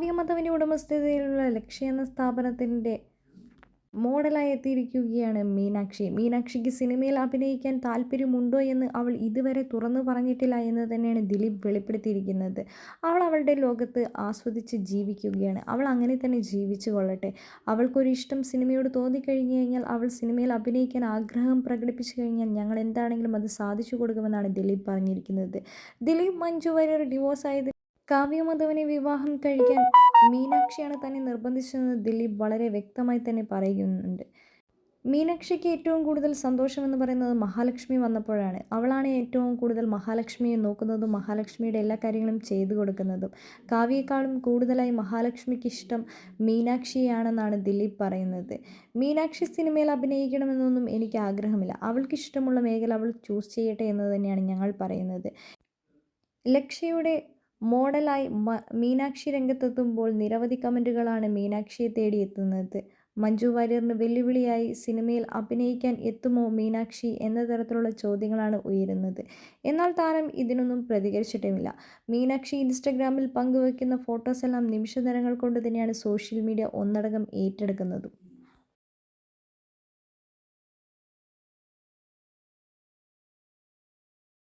കാവ്യമധവന്റെ ഉടമസ്ഥതയിലുള്ള ലക്ഷ്യ എന്ന സ്ഥാപനത്തിന്റെ മോഡലായി എത്തിയിരിക്കുകയാണ് മീനാക്ഷി. മീനാക്ഷിക്ക് സിനിമയിൽ അഭിനയിക്കാൻ താല്പര്യമുണ്ടോ എന്ന് അവൾ ഇതുവരെ തുറന്നു പറഞ്ഞിട്ടില്ല എന്ന് തന്നെയാണ് ദിലീപ് വെളിപ്പെടുത്തിയിരിക്കുന്നത്. അവൾ അവളുടെ ലോകത്ത് ആസ്വദിച്ച് ജീവിക്കുകയാണ്. അവൾ അങ്ങനെ തന്നെ ജീവിച്ചു കൊള്ളട്ടെ. അവൾക്കൊരു ഇഷ്ടം സിനിമയോട് തോന്നിക്കഴിഞ്ഞു കഴിഞ്ഞാൽ അവൾ സിനിമയിൽ അഭിനയിക്കാൻ ആഗ്രഹം പ്രകടിപ്പിച്ചു കഴിഞ്ഞാൽ ഞങ്ങൾ എന്താണെങ്കിലും അത് സാധിച്ചു കൊടുക്കുമെന്നാണ് ദിലീപ് പറഞ്ഞിരിക്കുന്നത്. ദിലീപ് മഞ്ജു വാര്യർ ഡിവോഴ്സ് ആയത് കാവ്യമധവനെ വിവാഹം കഴിക്കാൻ മീനാക്ഷിയാണ് തന്നെ നിർബന്ധിച്ചതെന്ന് ദിലീപ് വളരെ വ്യക്തമായി തന്നെ പറയുന്നുണ്ട്. മീനാക്ഷിക്ക് ഏറ്റവും കൂടുതൽ സന്തോഷം എന്ന് പറയുന്നത് മഹാലക്ഷ്മി വന്നപ്പോഴാണ്. അവളാണ് ഏറ്റവും കൂടുതൽ മഹാലക്ഷ്മിയെ നോക്കുന്നതും മഹാലക്ഷ്മിയുടെ എല്ലാ കാര്യങ്ങളും ചെയ്തു കൊടുക്കുന്നതും. കാവ്യേക്കാളും കൂടുതലായി മഹാലക്ഷ്മിക്ക് ഇഷ്ടം മീനാക്ഷിയാണെന്നാണ് ദിലീപ് പറയുന്നത്. മീനാക്ഷി സിനിമയിൽ അഭിനയിക്കണമെന്നൊന്നും എനിക്ക് ആഗ്രഹമില്ല. അവൾക്ക് ഇഷ്ടമുള്ള മേഖല അവൾ ചൂസ് ചെയ്യട്ടെ എന്ന് തന്നെയാണ് ഞങ്ങൾ പറയുന്നത്. ലക്ഷ്യയുടെ മോഡലായി മീനാക്ഷി രംഗത്തെത്തുമ്പോൾ നിരവധി കമന്റുകളാണ് മീനാക്ഷിയെ തേടി എത്തുന്നത് മഞ്ജു വാര്യറിന് വെല്ലുവിളിയായി സിനിമയിൽ അഭിനയിക്കാൻ എത്തുമോ മീനാക്ഷി എന്ന തരത്തിലുള്ള ചോദ്യങ്ങളാണ് ഉയരുന്നത്. എന്നാൽ താരം ഇതിനൊന്നും പ്രതികരിച്ചിട്ടുമില്ല. മീനാക്ഷി ഇൻസ്റ്റഗ്രാമിൽ പങ്കുവയ്ക്കുന്ന ഫോട്ടോസെല്ലാം നിമിഷനേരങ്ങൾ കൊണ്ട് തന്നെയാണ് സോഷ്യൽ മീഡിയ ഒന്നടങ്കം ഏറ്റെടുക്കുന്നതും.